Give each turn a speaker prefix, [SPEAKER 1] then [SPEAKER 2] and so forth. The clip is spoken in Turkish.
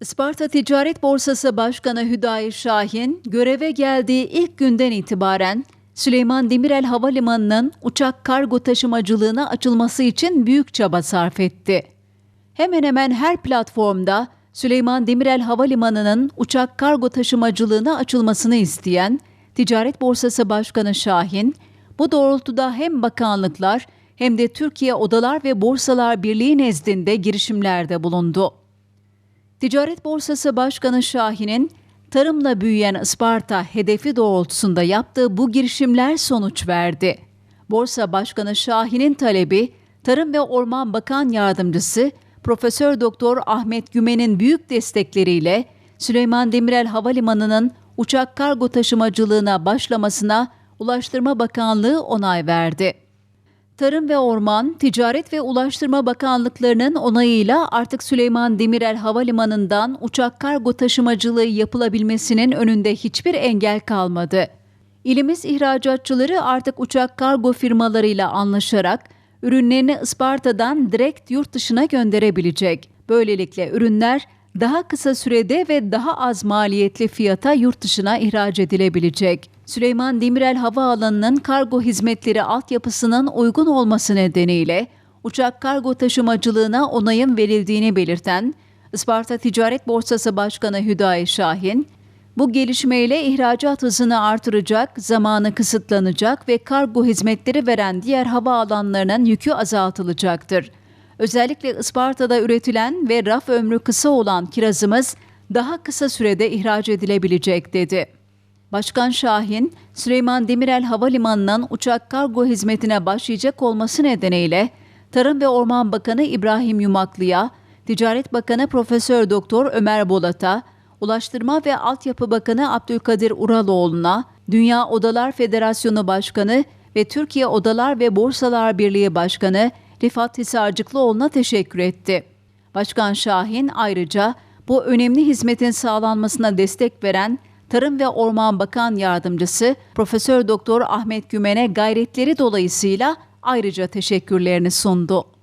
[SPEAKER 1] Isparta Ticaret Borsası Başkanı Hüdayi Şahin, göreve geldiği ilk günden itibaren Süleyman Demirel Havalimanı'nın uçak kargo taşımacılığına açılması için büyük çaba sarf etti. Hemen hemen her platformda Süleyman Demirel Havalimanı'nın uçak kargo taşımacılığına açılmasını isteyen Ticaret Borsası Başkanı Şahin, bu doğrultuda hem bakanlıklar hem de Türkiye Odalar ve Borsalar Birliği nezdinde girişimlerde bulundu. Ticaret Borsası Başkanı Şahin'in tarımla büyüyen Isparta hedefi doğrultusunda yaptığı bu girişimler sonuç verdi. Borsa Başkanı Şahin'in talebi Tarım ve Orman Bakan Yardımcısı Profesör Doktor Ahmet Gümen'in büyük destekleriyle Süleyman Demirel Havalimanı'nın uçak kargo taşımacılığına başlamasına Ulaştırma Bakanlığı onay verdi. Tarım ve Orman, Ticaret ve Ulaştırma Bakanlıklarının onayıyla artık Süleyman Demirel Havalimanı'ndan uçak kargo taşımacılığı yapılabilmesinin önünde hiçbir engel kalmadı. İlimiz ihracatçıları artık uçak kargo firmalarıyla anlaşarak ürünlerini Isparta'dan direkt yurt dışına gönderebilecek. Böylelikle ürünler daha kısa sürede ve daha az maliyetli fiyata yurt dışına ihraç edilebilecek. Süleyman Demirel Havaalanı'nın kargo hizmetleri altyapısının uygun olması nedeniyle uçak kargo taşımacılığına onayın verildiğini belirten Isparta Ticaret Borsası Başkanı Hüdayi Şahin, bu gelişmeyle ihracat hızını artıracak, zamanı kısıtlanacak ve kargo hizmetleri veren diğer havaalanlarının yükü azaltılacaktır. Özellikle Isparta'da üretilen ve raf ömrü kısa olan kirazımız daha kısa sürede ihraç edilebilecek dedi. Başkan Şahin, Süleyman Demirel Havalimanı'nın uçak kargo hizmetine başlayacak olması nedeniyle Tarım ve Orman Bakanı İbrahim Yumaklı'ya, Ticaret Bakanı Profesör Doktor Ömer Bolat'a, Ulaştırma ve Altyapı Bakanı Abdülkadir Uraloğlu'na, Dünya Odalar Federasyonu Başkanı ve Türkiye Odalar ve Borsalar Birliği Başkanı Rifat Hisarcıklıoğlu'na teşekkür etti. Başkan Şahin ayrıca bu önemli hizmetin sağlanmasına destek veren Tarım ve Orman Bakan Yardımcısı Profesör Doktor Ahmet Gümen'e gayretleri dolayısıyla ayrıca teşekkürlerini sundu.